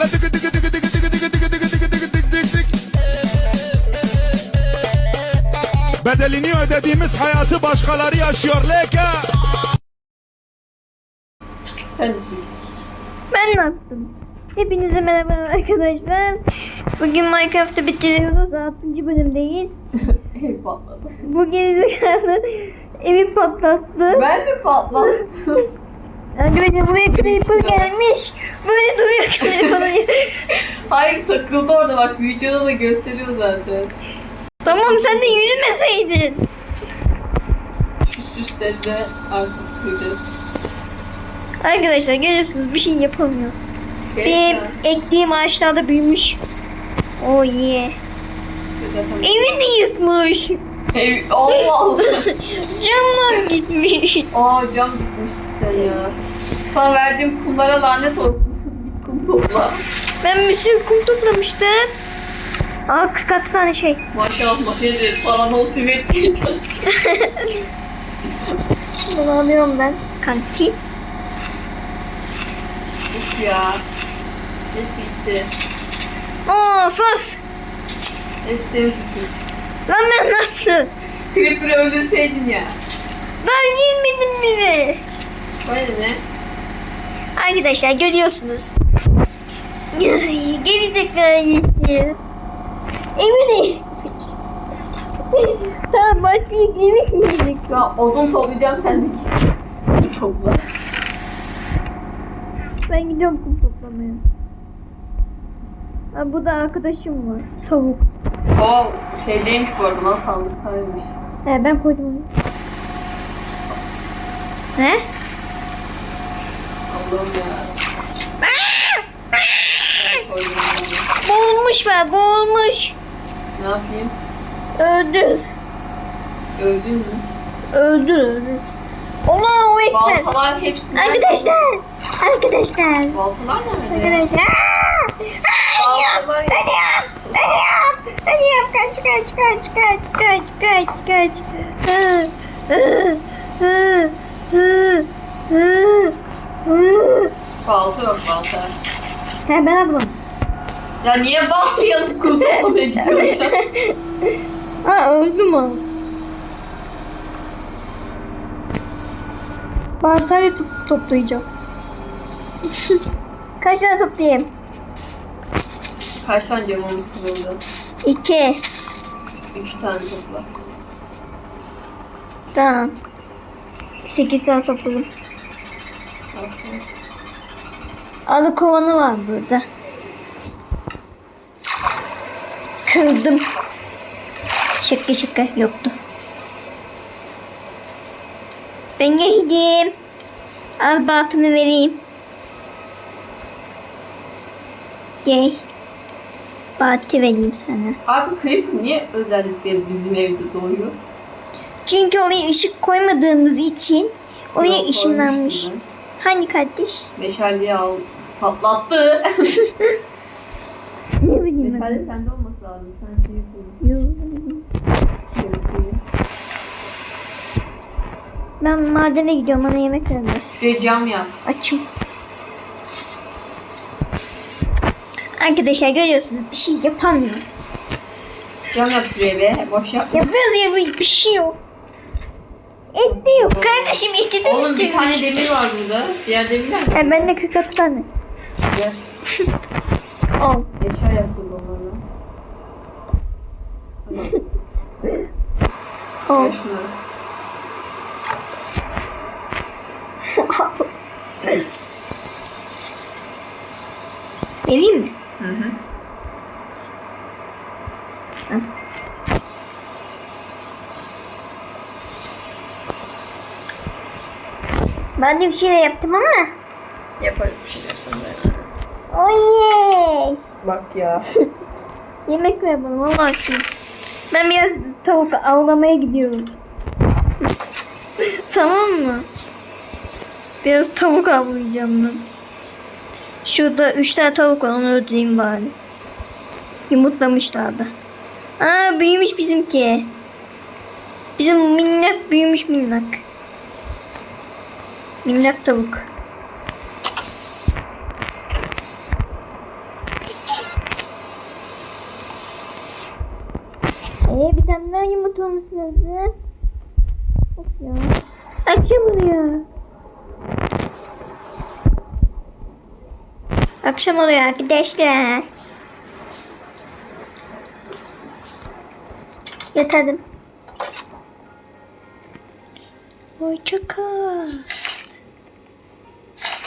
Hele dıgı dıgı dıgı dıgı dıgı dıgı dıgı dıgı dıgı dıgı dıgı dıgı dıgı. Bedelini ödediğimiz hayatı başkaları yaşıyor leke. Sen de. Ben ne yaptım? Hepinize merhaba arkadaşlar. Bugün Minecraft'ı bitiriyoruz. 6. bölümdeyiz. Ev patladı. Bu gerizekalı evi patlattı. Ben mi patlattım? Arkadaşlar buraya creeper gelmiş. Böyle duruyor telefonu. Hayır takıldı orada bak videoda da gösteriyor zaten. tamam sen de yürümeseydin. Üst üste de artık kıracağız. Arkadaşlar görüyorsunuz bir şey yapamıyor. Benim lan. ektiğim ağaçlar da büyümüş. Oh yeah. Zaten- Evi de yıkmış. Ev... Allah Allah. Camlar gitmiş. Aa cam gitmiş cidden ya. Sana verdiğim kumlara lanet olsun. Kum topla. Ben bir sürü kum toplamıştım. Aa 46 tane şey. Maşallah makinede sana motive etmeye çalışıyor. Bunu alıyorum ben. Kanki. Uf ya. Hepsi gitti. Of of. Hepsi senin suçun. Lan ben ne yaptım? Creeper'ı öldürseydin ya. Ben girmedim bile. Bana ne? Arkadaşlar görüyorsunuz. Gerizekalı de Tamam başka evi yiyecek. Ya odun toplayacağım sen de git. Topla. Ben gidiyorum kum toplamaya. Ha, bu da arkadaşım var. Tavuk. O şeydeymiş bu arada lan sandıktaymış. He ben koydum onu. Ne? Allah'ım ya. Ben koydum onu. Boğulmuş be boğulmuş. Ne yapayım? Öldü. Öldün mü? Öldü öldü. Allah o ekber. Baltalar hepsini... Arkadaşlar. Arkadaşlar. Baltalar nerede? Arkadaşlar. Baltalar Ölüyorum. Ölüyorum. Kaç kaç kaç kaç kaç kaç kaç. Hı, hı, hı, hı, hı, hı. Balta yok balta. He ben aldım. Ya niye baltayı alıp kum toplamaya gidiyorsun ya? Ha öldüm o. Baltayla top toplayacağım. Kaç tane toplayayım? Kaç tane camımız kırıldı? İki. Üç tane topla. Tamam. Sekiz tane topladım. Alı kovanı var burada. Kırdım. Şaka şaka yoktu. Ben geldim. Al baltını vereyim. Gel. Baltı vereyim sana. Abi Creeper niye özellikle bizim evde doğuyor? Çünkü oraya ışık koymadığımız için oraya ışınlanmış. koymuştum Hani kardeş? Meşaleyi al. Patlattı. Ne bileyim ben. Meşale sende olması lazım. Sen şey yapıyorsun. Yok. Ben madene gidiyorum bana yemek vermez. Şuraya cam yap. Açım. Arkadaşlar görüyorsunuz bir şey yapamıyor. Cam yap şuraya be. Boş yapma. Yapıyoruz ya bir şey yok. Et de yok. Kardeşim eti de Oğlum bir tane bitirmiş. demir var burada. Diğer demirler mi? Ha, bende 46 tane. Gel. Al. Eşya yapıldı onlarla. Al. Ver şunları. Vereyim mi? Hı hı. Ben de bir şeyler yaptım ama. Yaparız bir şeyler sonra. Oye. Bak ya. Yemek ver bana valla açım. Ben biraz tavuk avlamaya gidiyorum. tamam mı? Biraz tavuk avlayacağım ben. Şurada üç tane tavuk var onu öldüreyim bari. Yumurtlamışlar da. Aa büyümüş bizimki. Bizim minnak büyümüş minnak. Minnak tavuk. Ee bir tane daha yumurta olması lazım. Of ya. Akşam oluyor. Akşam oluyor arkadaşlar. Yatadım. Hoşçakal.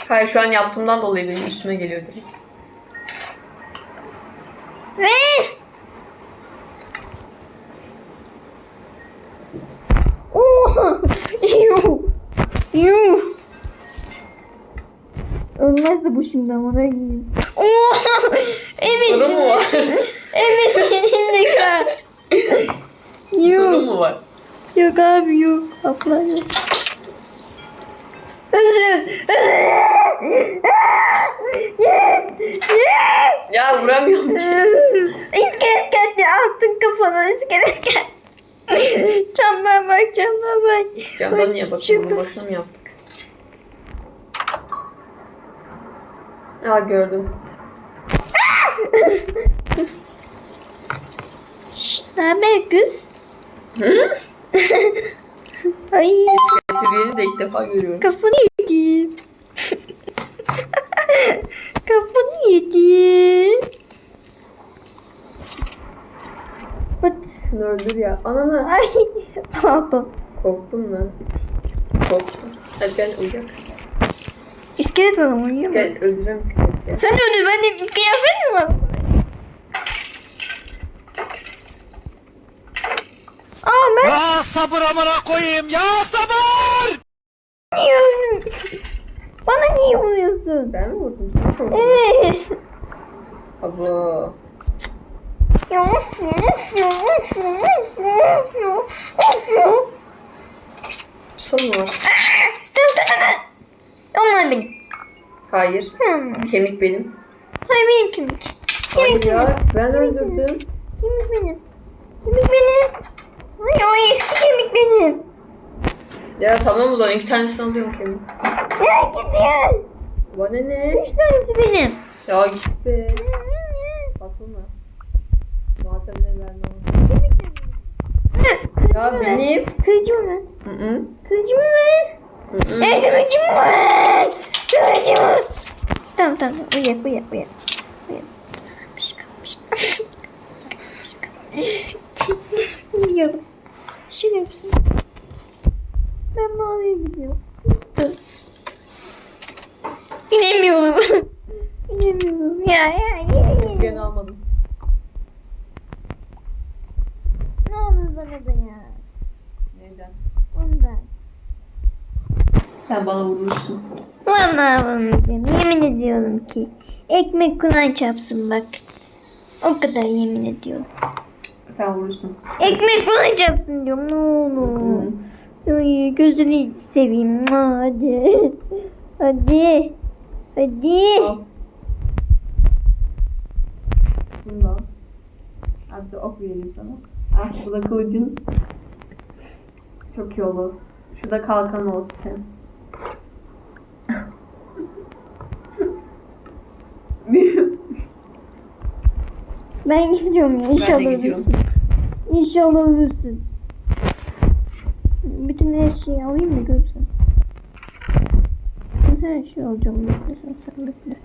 Hayır şu an yaptığımdan dolayı benim üstüme geliyor direkt. Ver. Oha. Yuh. Yuh. Ölmezdi bu şimdi ama ne diyeyim. Oha. Evet. Sorun mu var? Evet senin de kal. Sorun mu var? Yok abi yok. Abla yok. Ya vuramıyorum ki. İskelet geldi attın kafana iskelet geldi. Camdan bak camdan bak. Camdan niye bakıyorum? Bu boşuna mı yaptık? Aa gördüm. Şşt ne haber kız? Hı? Ay Getirdiğini de ilk defa görüyorum. kafanı yedim. kafanı. Bak. Şunu öldür ya. Ananı. Ay pardon. Korktum lan. Korktum. Hadi gel uyuyak. İskelet var ama uyuyor mu? Gel öldürem iskelet gel. Sen öldür ben de kıyafet mi var? Aa ben Ya sabır amına koyayım ya sabır! Bana niye vuruyorsun? Ben mi vurdum? Evet. Abo. Yavaş yavaş yavaş yavaş yavaş yavaş yavaş. Son mu var? Dur dur dur dur. Onlar benim. Hayır. Hmm. Kemik benim. Hayır benim kemik. Hayır ya. Ben öldürdüm. Kemik benim. Kemik benim. Hayır o eski kemik benim. Ya tamam o zaman iki tanesini alıyorum kemik. Ya ya. Bana ne? Üç tanesi benim. Ya git be. Bakılma. Malzemeleri verme ona. Kemik benim. Ya benim. Kılıcımı ver. Hı hı. Kılıcımı ver. Hı hı. E kılıcımı ver. Kılıcımı. Tamam tamam. Uyak uyak uyak. Uyak. Pişka pişka. Pişka pişka. Uyuyalım. Şerefsiz. Ben maviye gidiyorum. İnemiyorum. İnemiyorum. Ya ya ya. Gene almadım. Ne olur bana da ya. Neyden? Ondan. Sen bana vurursun. Vallahi olmayacağım. Yemin ediyorum ki. Ekmek kulağın çarpsın bak. O kadar yemin ediyorum. Sen vurursun. Ekmek kulağın çarpsın diyorum. Ne olur. Ay, gözünü seveyim. Ha, Hadi. Hadi. Hadi. Al. Bunu al. Hatta ok vereyim sana. Ah bu da kılıcın. Çok iyi oldu. Şurada kalkan olsun senin. Ben gidiyorum ya. İnşallah gidiyorum. ölürsün. İnşallah ölürsün. Bütün her şeyi alayım mı görsen? Bütün her şeyi alacağım. Bekle sen, bekle.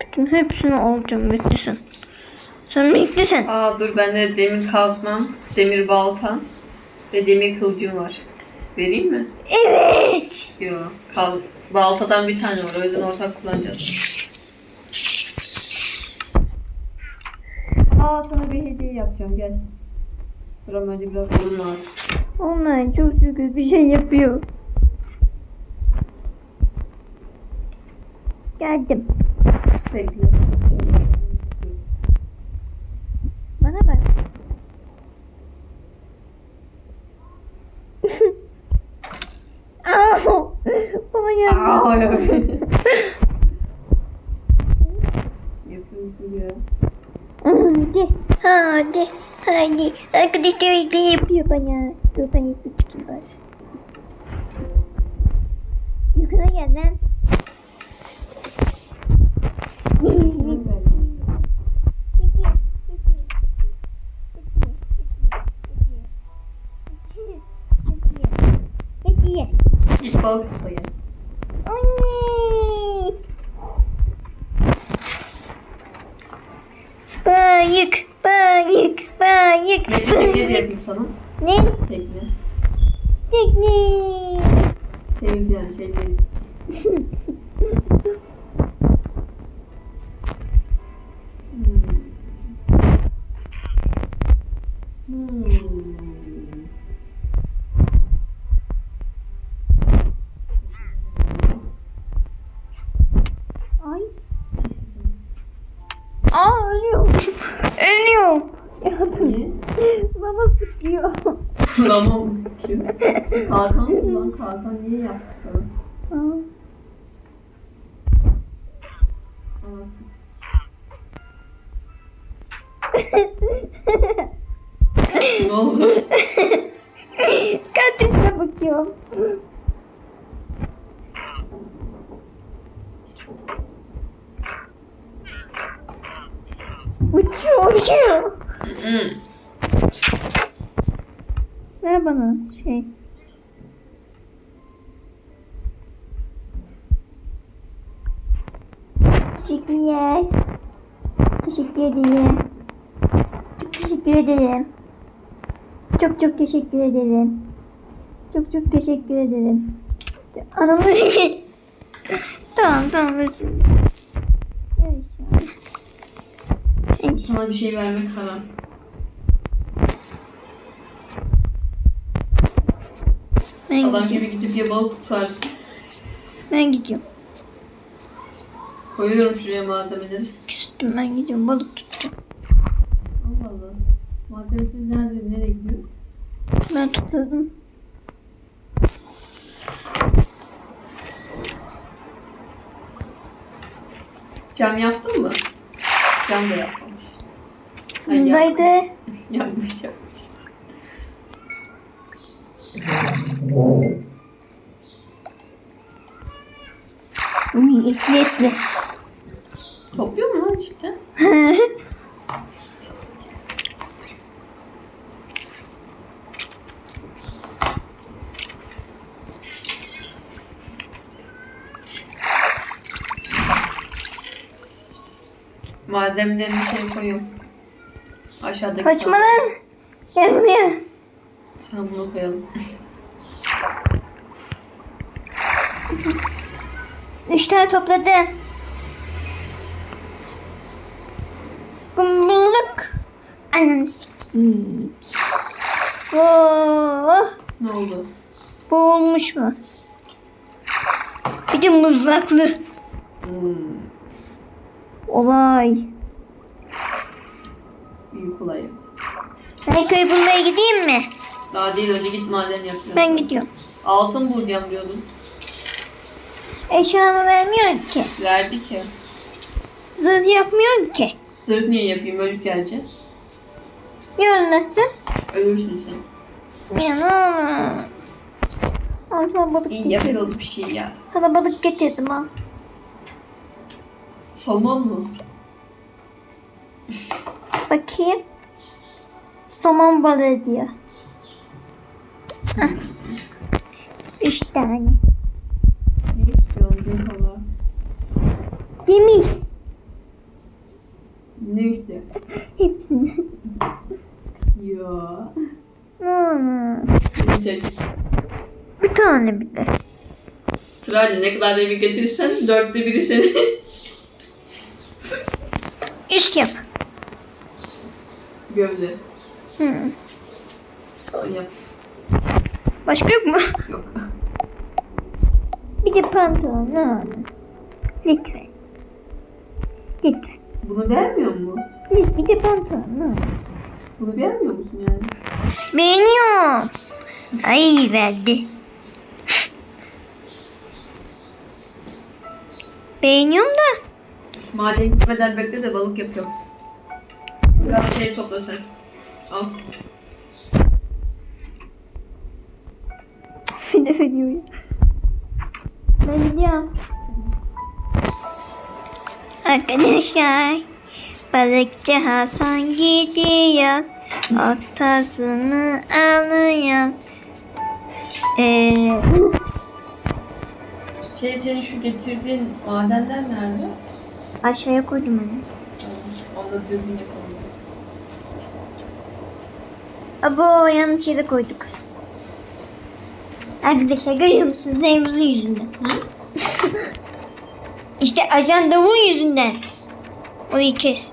Bütün hepsini alacağım. Bekle sen. Sen bekle sen. Aa dur bende demir kazmam, demir baltam ve demir kılıcım var. Vereyim mi? Evet. Yok. Kal baltadan bir tane var. O yüzden ortak kullanacağız. Aa sana bir hediye yapacağım. Gel. Dur ama önce biraz odun lazım. Onlar çok şükür bir şey yapıyor. Geldim. Bekle. Bana bak. Au! Bana geldi. Aa Hadi. Hadi. Arkadaşlar öyle yapıyor bana. Dur ben yapayım çıkayım bari. Yukarı gel lan. Git balık tutayım. Anne. Balık. Bayık, bayık, tekne de yapayım sana. Ne? Tekne. Temiz yani şey Kalkan niye yaptı sana? Aa. Ne oldu? Katil'e bakıyorum. Uçuyor, uçuyor. Ver bana şey. Teşekkürler. Teşekkür ederim. Çok teşekkür ederim. Çok çok teşekkür ederim. Çok çok teşekkür ederim. Anamı Tamam tamam özür dilerim. Sana bir şey vermek haram. Ben Adam gidiyorum. gibi gidip ya balık tutarsın. Ben gidiyorum. Koyuyorum şuraya malzemeleri. Küstüm ben gidiyorum balık tutacağım. Allah Allah. Malzemesiz nerede, nereye gidiyor? Ben tutladım. Cam yaptın mı? Cam da yapmamış. Ay, yap- Bundaydı. Yapmış yapmış. Uy etli etli. Topluyor cidden? Malzemelerini şey koyuyorum. Aşağıdaki Kaçma sandığa. lan. Gel buraya. Sana bunu koyalım. Üç tane topladım. Ananı sikeyim. Oh, Ne oldu? boğulmuş mu? Bir de mızraklı. Hmm, Olay. büyük olayım. Ben köy bulmaya gideyim mi? Daha değil önce git maden yapıyorum. Ben gidiyorum. Altın bulacağım diyordun. Eşyamı vermiyor ki. Verdi ki. Zırh yapmıyor ki. Sırf niye yapayım ölüp geleceksin. Ya ölmezsin? Ölürsün sen. Ya ne olur. Al sana balık İyi yapıyoruz bir şey ya. Sana balık getirdim al. Somon mu? Bakayım. Somon balığı diyor. Üç tane. Ne istiyorsun bir kola? Demir. Ne işte? Hepsini. Ya. Hmm. Bir seç. Bir tane bile. Sırayla ne kadar demir getirirsen dörtte biri senin. Üst yap. Gövde. Al, Yap. Başka yok mu? Yok. Bir de pantolon. Olur. Lütfen. Lütfen. Bunu beğenmiyor mu? Lütfen. Bir de pantolon. Olur. Bunu beğenmiyor musun yani? Beğeniyorum. Ay verdi. Beğeniyorum da. Maden gitmeden bekle de balık yapıyorum. Biraz şey topla sen. Al. Bir de veriyor. Ben gidiyorum. Arkadaşlar. Balıkçı Hasan gidiyor. Oltasını alıyor. Ee, Şey senin şu getirdiğin madenler nerede? Aşağıya koydum onu. Onu da düzgün yapalım. Abo yanlış yere koyduk. Arkadaşlar görüyor musunuz? Evimizin yüzünden. işte ajan davul yüzünden. Orayı kes.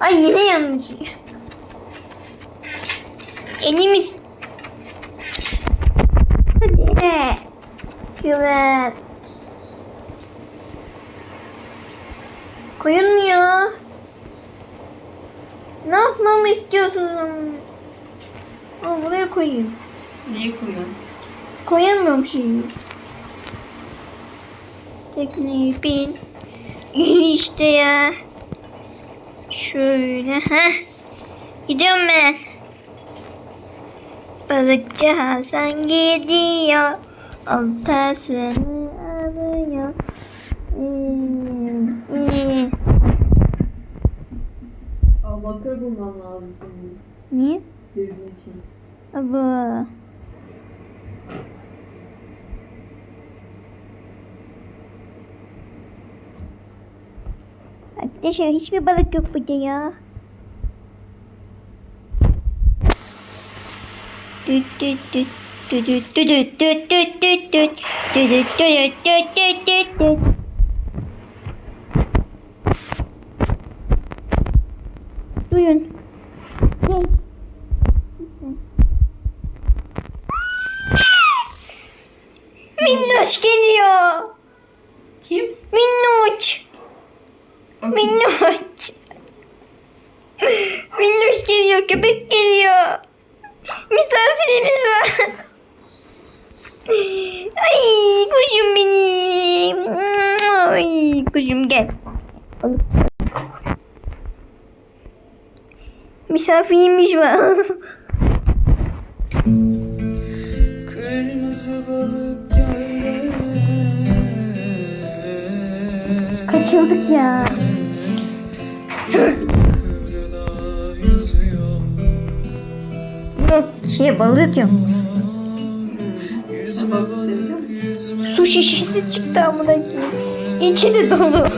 Ay yine yanlış. Elimiz. Hadi. Kıvır. Koyulmuyor. Ne yapmamı istiyorsunuz? Aa, buraya koyayım. Neyi koyuyorsun? Koyamıyorum şeyi. Tekneyi bin. işte ya. Şöyle ha. Gidiyorum ben. Balıkçı Hasan gidiyor. Oltasını alıyor. Aa bakır bulmam lazım. Niye? Düzgün için. Aba. Arkadaşlar hiçbir balık yok burada ya. Düt düt düt düt düt düt düt düt düt düt düt düt düt düt düt düt düt. Duyun. Gel. Minnoş geliyor. Kim? Minnoş. Minnoş. Minnoş geliyor. Köpek geliyor. Misafirimiz var. Ay kuşum benim. Ay kuşum gel. Misafirimiz var. Kırmızı balık geldi. Kaçıldık ya. Şey balık yok. Su şişesi çıktı amına İçi de dolu.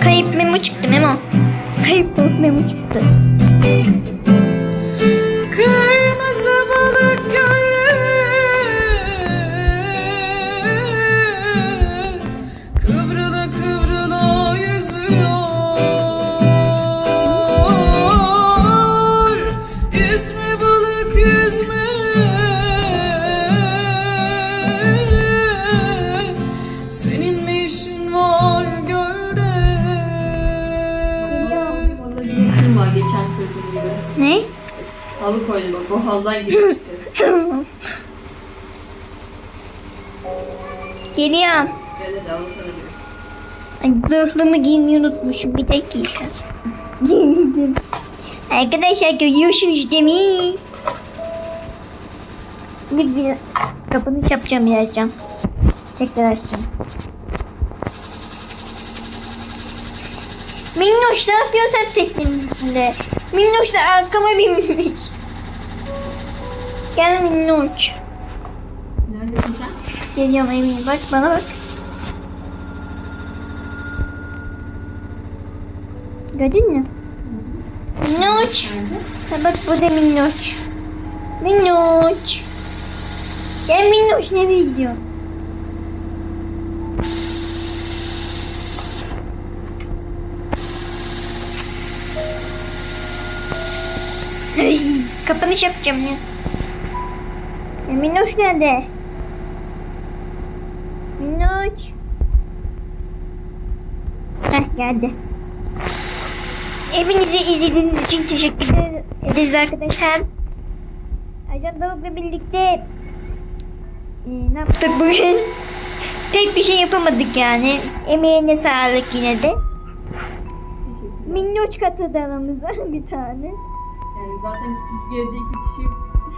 Kayıp memo çıktı memo. Kayıp balık memo çıktı. Halı koydum bak bu haldan geçeceğiz. Geliyorum. Gel hadi halı gir. Ay, zırhlımı giymeyi unutmuşum. Bir dakika. Arkadaşlar görüyorsunuz değil mi? Şimdi bir kapını yapacağım birazdan. Tekrar açacağım. Minnoş ne yapıyorsun sen teknenin üstünde? Minnoş da arkama binmiş. Gel Minnoş. Neredesin sen? Geliyorum Emin bak bana bak. Gördün mü? Minnoş. Ha bak bu da Minnoş. Minnoş. Gel Minnoş nereye gidiyorsun? Kapanış yapacağım ya. E, Minnoş nerede? Minnoş. Heh geldi. Hepinize izlediğiniz için teşekkür ederiz arkadaşlar. Ajan Davut'la birlikte e, ne yaptık bugün? Pek bir şey yapamadık yani. Emeğine sağlık yine de. Minnoş katıldı aramıza bir tane. Zaten küçük bir iki kişi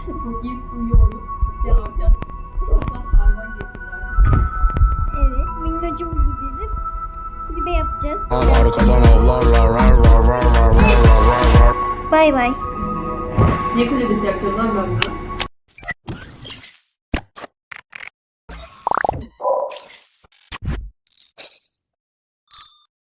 çok iyi sığıyorduk. İşte artık zaten hayvan getirdiler. Evet, minnacımız bizim. Kulübe yapacağız. Arkadan avlarlar. Bay bay. Ne kulübesi yapıyorlar ben bunu?